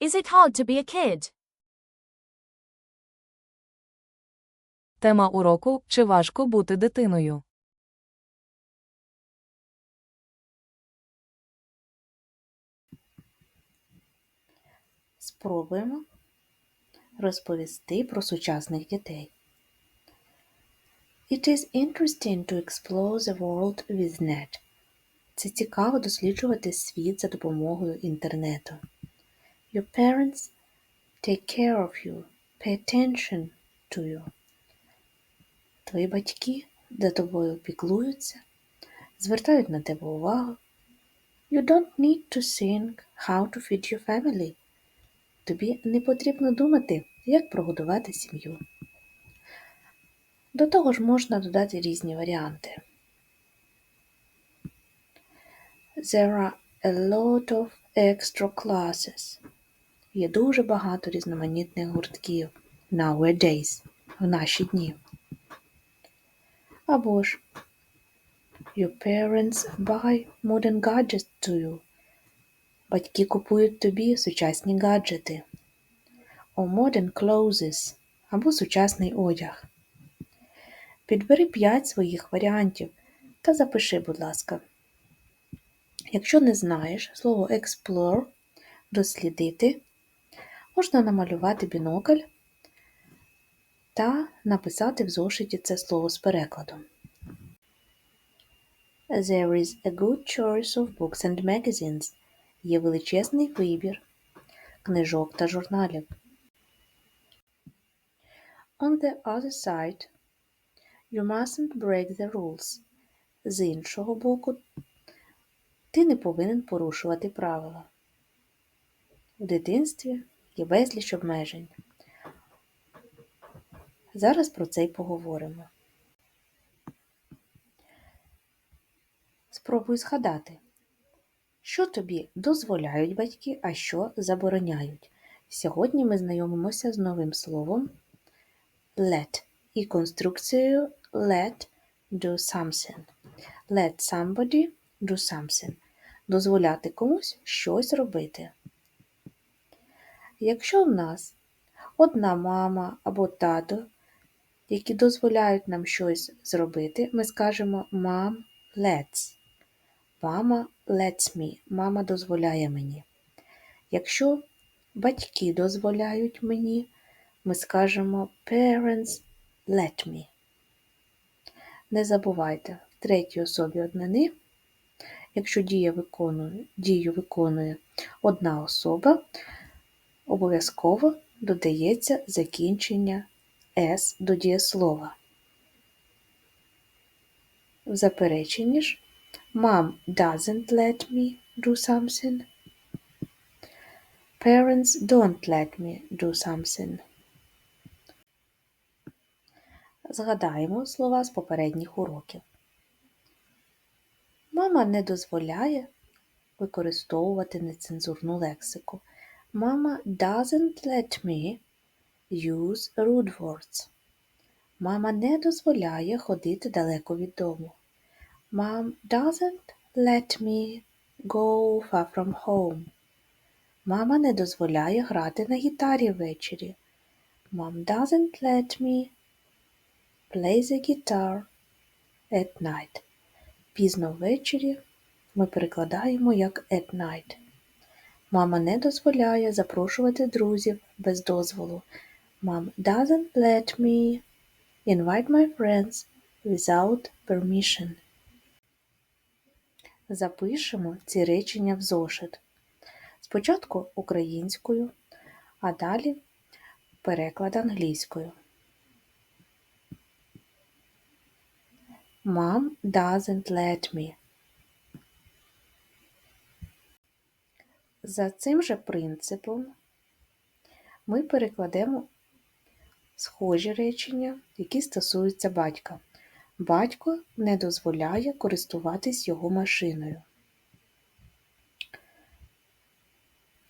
Is it hard to be a kid? Тема уроку Чи важко бути дитиною? Спробуємо розповісти про сучасних дітей. It is interesting to explore the world with net. Це цікаво досліджувати світ за допомогою інтернету. Your parents take care of you, pay attention to you. Твої батьки за тобою піклуються, звертають на тебе увагу. You don't need to think how to feed your family. Тобі не потрібно думати, як прогодувати сім'ю. До того ж можна додати різні варіанти. There are a lot of extra classes. Є дуже багато різноманітних гуртків nowadays, в наші дні. Або ж Your parents buy modern gadgets to you. Батьки купують тобі сучасні гаджети. Or modern clothes або сучасний одяг. Підбери 5 своїх варіантів та запиши, будь ласка. Якщо не знаєш слово explore, дослідити, можна намалювати бінокль та написати в зошиті це слово з перекладом. There is a good choice of books and magazines. Є величезний вибір книжок та журналів. On the other side, you mustn't break the rules. З іншого боку, ти не повинен порушувати правила. В дитинстві є безліч обмежень. Зараз про це й поговоримо. Спробуй згадати, що тобі дозволяють батьки, а що забороняють. Сьогодні ми знайомимося з новим словом let і конструкцією let do something. Let somebody do something. Дозволяти комусь щось робити. Якщо в нас одна мама або тато, які дозволяють нам щось зробити, ми скажемо mom lets. Мама lets me. Мама дозволяє мені. Якщо батьки дозволяють мені, ми скажемо parents let me. Не забувайте, в третій особі однини, якщо дія виконує, дію виконує одна особа, обов'язково додається закінчення S до дієслова. В запереченні ж Mom doesn't let me do something. Parents don't let me do something. Згадаємо слова з попередніх уроків. Мама не дозволяє використовувати нецензурну лексику. Мама doesn't let me use rude words. Мама не дозволяє ходити далеко від дому. Mom doesn't let me go far from home. Мама не дозволяє грати на гітарі ввечері. Mom doesn't let me play the guitar at night. Пізно ввечері ми перекладаємо як at night. Мама не дозволяє запрошувати друзів без дозволу. Mom doesn't let me invite my friends without permission. Запишемо ці речення в зошит. Спочатку українською, а далі переклад англійською. Mom doesn't let me. За цим же принципом ми перекладемо схожі речення, які стосуються батька. Батько не дозволяє користуватись його машиною.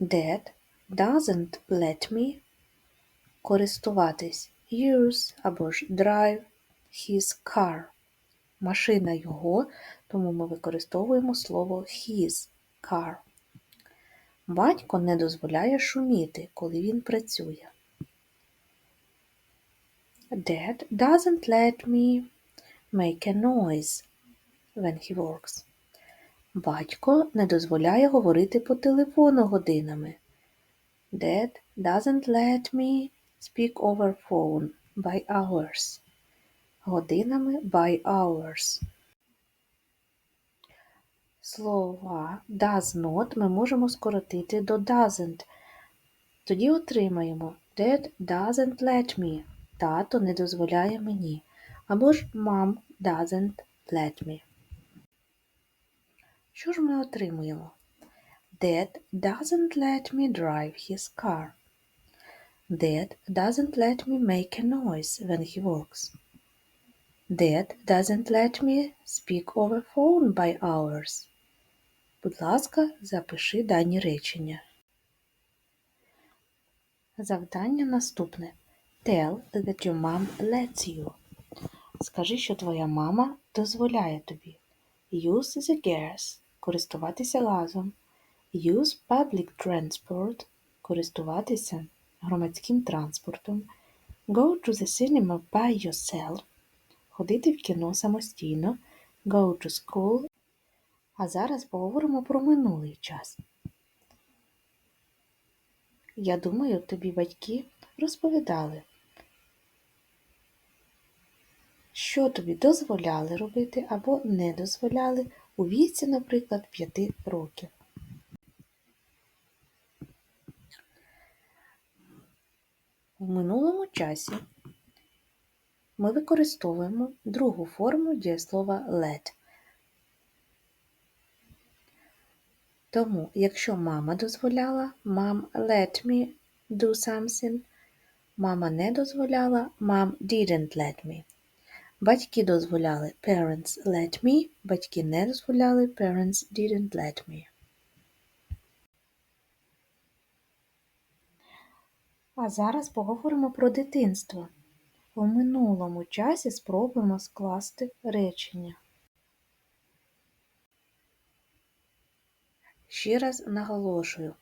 Dad doesn't let me користуватись use або ж drive his car. Машина його, тому ми використовуємо слово his car. Батько не дозволяє шуміти, коли він працює. Dad doesn't let me make a noise when he works. Батько не дозволяє говорити по телефону годинами. Dad doesn't let me speak over phone by hours. Годинами by hours. Слова does not ми можемо скоротити до doesn't. Тоді отримаємо Dad doesn't let me. Тато не дозволяє мені. Або ж Mom doesn't let me. Що ж ми отримуємо? Dad doesn't let me drive his car. Dad doesn't let me make a noise when he works. Dad doesn't let me speak over phone by hours. Будь ласка, запиши дані речення. Завдання наступне. Tell that your mom lets you. Скажи, що твоя мама дозволяє тобі. Use the gas – користуватися газом. Use public transport – користуватися громадським транспортом. Go to the cinema by yourself – ходити в кіно самостійно. Go to school. А зараз поговоримо про минулий час. Я думаю, тобі батьки розповідали, що тобі дозволяли робити або не дозволяли у віці, наприклад, 5 років. В минулому часі ми використовуємо другу форму дієслова let. Тому, якщо мама дозволяла, mom let me do something, мама не дозволяла, mom didn't let me. Батьки дозволяли parents let me, батьки не дозволяли parents didn't let me. А зараз поговоримо про дитинство. У минулому часі спробуємо скласти речення. Ще раз наголошую,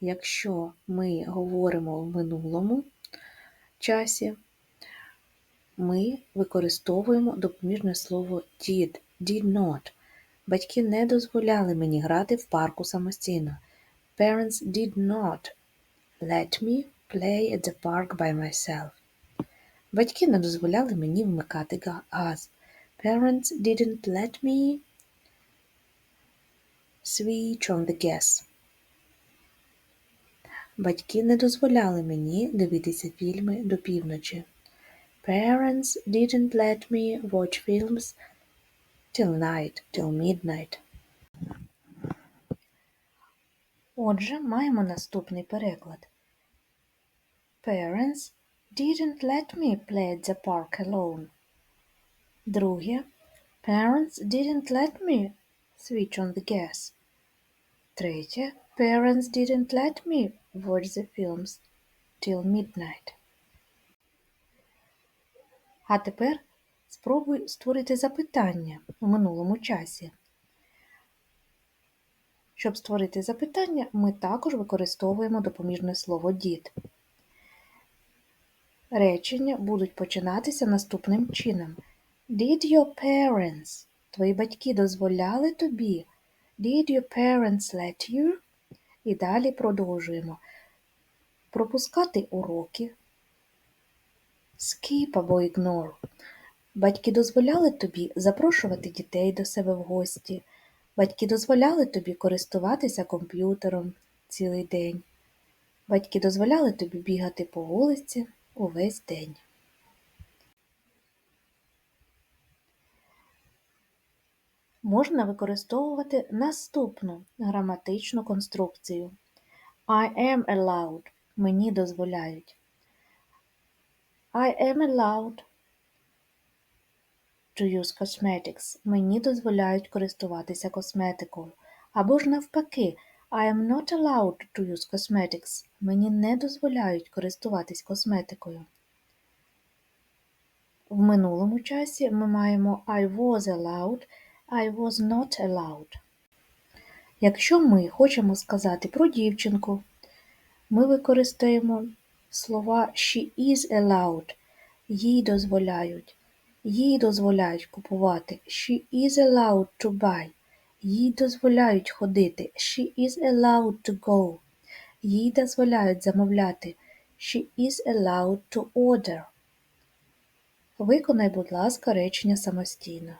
якщо ми говоримо в минулому часі, ми використовуємо допоміжне слово did, did not. Батьки не дозволяли мені грати в парку самостійно. Parents did not let me play at the park by myself. Батьки не дозволяли мені вмикати газ. Parents didn't let me switch on. Батьки не дозволяли мені дивитися фільми до півночі. Parents didn't let me watch films till night, till midnight. Отже, маємо наступний переклад. Parents didn't let me play at the park alone. Друге. Parents didn't let me switch on the gas. Третє. Parents didn't let me watch the films till midnight. А тепер спробуй створити запитання у минулому часі. Щоб створити запитання, ми також використовуємо допоміжне слово did. Речення будуть починатися наступним чином. Did your parents? Твої батьки дозволяли тобі? Did your parents let you? І далі продовжуємо. Пропускати уроки. Skip або ignore. Батьки дозволяли тобі запрошувати дітей до себе в гості. Батьки дозволяли тобі користуватися комп'ютером цілий день. Батьки дозволяли тобі бігати по вулиці увесь день. Можна використовувати наступну граматичну конструкцію. I am allowed. Мені дозволяють. I am allowed to use cosmetics. Мені дозволяють користуватися косметикою. Або ж навпаки, I am not allowed to use cosmetics. Мені не дозволяють користуватись косметикою. В минулому часі ми маємо I was allowed, I was not allowed. Якщо ми хочемо сказати про дівчинку, ми використаємо слова she is allowed, їй дозволяють, їй дозволяють купувати, she is allowed to buy, їй дозволяють ходити, she is allowed to go, їй дозволяють замовляти, she is allowed to order. Виконай, будь ласка, речення самостійно.